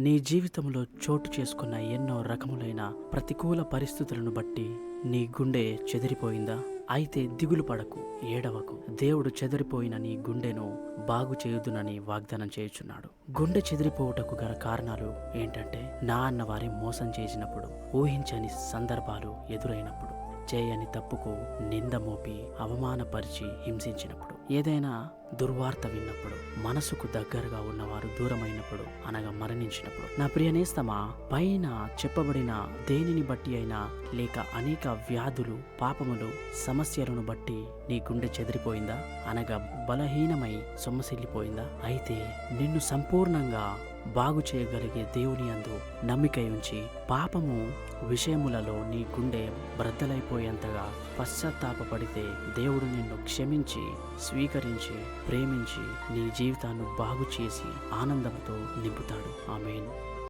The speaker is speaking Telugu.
నీ జీవితంలో చోటు చేసుకున్న ఎన్నో రకములైన ప్రతికూల పరిస్థితులను బట్టి నీ గుండె చెదిరిపోయిందా? అయితే దిగులు పడకు ఏడవకు. దేవుడు చెదిరిపోయిన నీ గుండెను బాగు చేయుదునని వాగ్దానం చేయుచున్నాడు. గుండె చెదిరిపోవుటకు గల కారణాలు ఏంటంటే నా అన్నవారి మోసం చేసినప్పుడు ఊహించని సందర్భాలు ఎదురైనప్పుడు. చేయని తప్పుకు నింద మోపి అవమానపరిచి హింసించినప్పుడు ఏదైనా దుర్వార్త విన్నప్పుడు మనసుకు దగ్గరగా ఉన్నవారు దూరమైనప్పుడు అనగా మరణించినప్పుడు. నా ప్రియ నేస్తమా పైన చెప్పబడిన దేనిని బట్టి అయినా లేక అనేక వ్యాధులు పాపములు సమస్యలను బట్టి నీ గుండె చెదిరిపోయిందా? అనగా బలహీనమై సొమ్మసిల్లిపోయిందా? అయితే నిన్ను సంపూర్ణంగా బాగు చేయగలిగే దేవుని అందు నమ్మిక ఉంచి పాపము విషయములలో నీ గుండె బ్రద్దలైపోయేంతగా పశ్చాత్తాపపడితే దేవుడు నిన్ను క్షమించి స్వీకరించి ప్రేమించి నీ జీవితాన్ని బాగు చేసి ఆనందంతో నింపుతాడు. ఆమెన్.